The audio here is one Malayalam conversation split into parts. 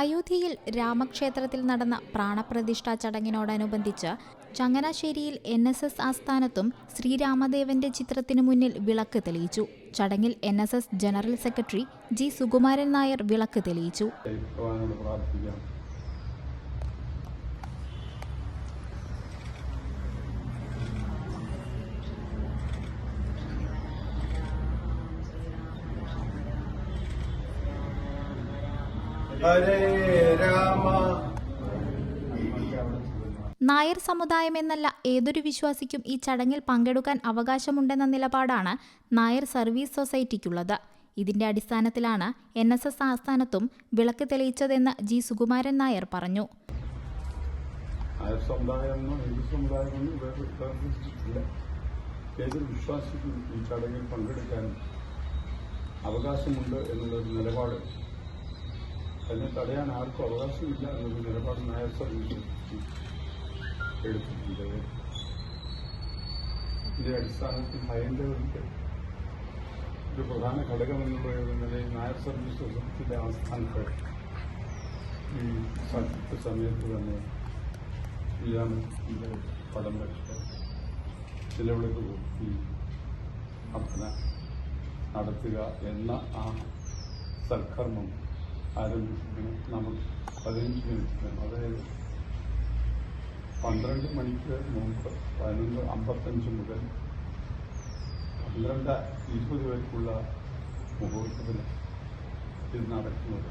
അയോധ്യയിൽ രാമക്ഷേത്രത്തിൽ നടന്ന പ്രാണപ്രതിഷ്ഠാ ചടങ്ങിനോടനുബന്ധിച്ച് ചങ്ങനാശ്ശേരിയിൽ എൻ എസ് എസ് ആസ്ഥാനത്തും ശ്രീരാമദേവന്റെ ചിത്രത്തിനു മുന്നിൽ വിളക്ക് തെളിയിച്ചു. ചടങ്ങിൽ N S S general secretary G Sukumaran Nair വിളക്ക് തെളിയിച്ചു. ഹരേ രാമ. നായർ സമുദായം എന്നല്ല ഏതൊരു വിശ്വാസിക്കും ഈ ചടങ്ങിൽ പങ്കെടുക്കാൻ അവകാശമുണ്ടെന്ന നിലപാടാണ് നായർ സർവീസ് സൊസൈറ്റിക്കുള്ളത്. ഇതിന്റെ അടിസ്ഥാനത്തിലാണ് എൻ എസ് എസ് ആസ്ഥാനത്തും വിളക്ക് തെളിയിച്ചതെന്ന് ജി സുകുമാരൻ നായർ പറഞ്ഞു. നായർ ഹിന്ദു ഏതൊരു വിശ്വാസിക്കും ഈ ചടങ്ങിൽ പങ്കെടുക്കാൻ അവകാശമുണ്ട് എന്നുള്ളൊരു നിലപാട് അതിനെ തടയാൻ ആർക്കും അവകാശമില്ല എന്നൊരു നിലപാട് നായർ സർവീസ് എടുത്തിട്ടുണ്ട്. ഇതിന്റെ അടിസ്ഥാനത്തിൽ ഹൈന്ദവർക്ക് ഒരു പ്രധാന ഘടകമെന്നുള്ള നിലയിൽ നായർ സർവീസ് സൊസൈറ്റിയുടെ ആസ്ഥാനത്ത് ഈ സംയുക്ത സമയത്ത് തന്നെ ശ്രീരാമന്റെ പടം വെച്ച് നിലവിളക്ക് കൂട്ടി അർപ്പണ നടത്തുക എന്ന ആ സൽക്കർമ്മം ആരംഭിക്കുന്നത് നമുക്ക് പതിനഞ്ച് മിനിറ്റ് അതായത് പന്ത്രണ്ട് മണിക്ക് മുമ്പ് പതിനൊന്ന് അമ്പത്തഞ്ച് മുതൽ പന്ത്രണ്ട് ഇരുപത് വരെയുള്ള മുഹൂർത്തത്തിൽ ഇത് നടക്കുന്നത്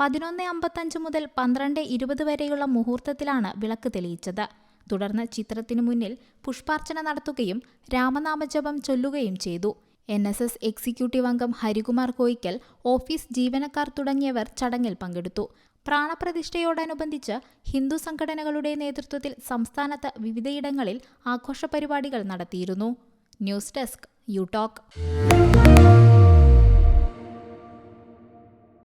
പതിനൊന്ന് അമ്പത്തഞ്ച് മുതൽ പന്ത്രണ്ട് ഇരുപത് വരെയുള്ള മുഹൂർത്തത്തിലാണ് വിളക്ക് തെളിയിച്ചത്. തുടർന്ന് ചിത്രത്തിനു മുന്നിൽ പുഷ്പാർച്ചന നടത്തുകയും രാമനാമജപം ചൊല്ലുകയും ചെയ്തു. എൻ എസ് എസ് എക്സിക്യൂട്ടീവ് അംഗം ഹരികുമാർ കോയിക്കൽ ഓഫീസ് ജീവനക്കാർ തുടങ്ങിയവർ ചടങ്ങിൽ പങ്കെടുത്തു. പ്രാണപ്രതിഷ്ഠയോടനുബന്ധിച്ച് ഹിന്ദു സംഘടനകളുടെ നേതൃത്വത്തിൽ സംസ്ഥാനത്ത് വിവിധയിടങ്ങളിൽ ആഘോഷ പരിപാടികൾ നടത്തിയിരുന്നു. News desk you talk